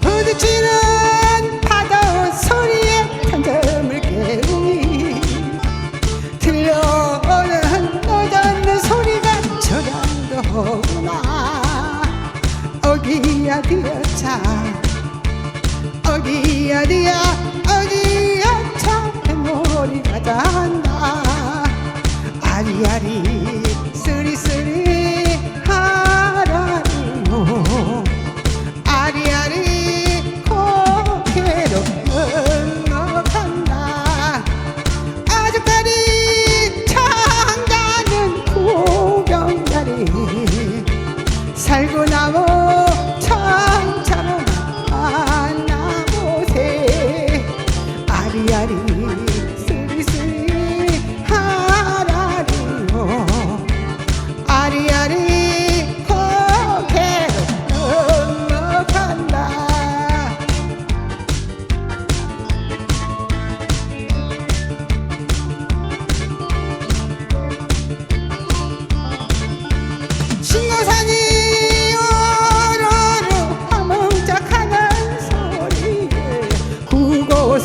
부딪히는 파도 소리에 편점을 깨우니 들려오는 노젓는 소리가 저렴도 오구나? 어기야 뒤어차 그 adi adi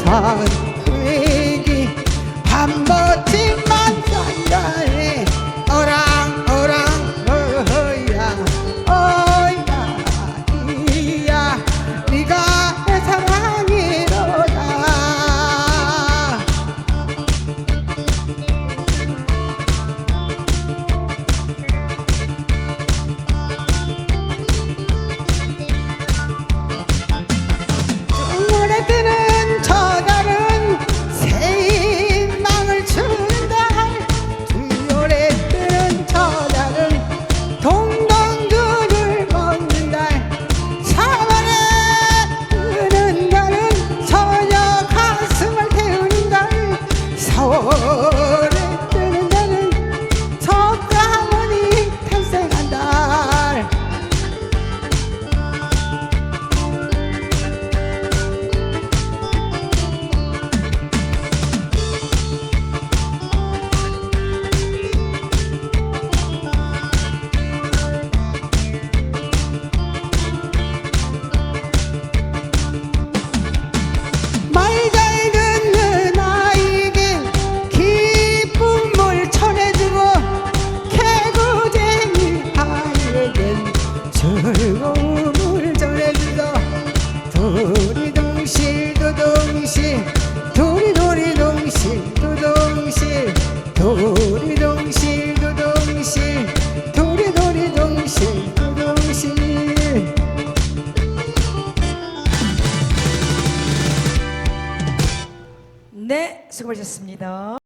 인상 회기 반반 네, 수고하셨습니다.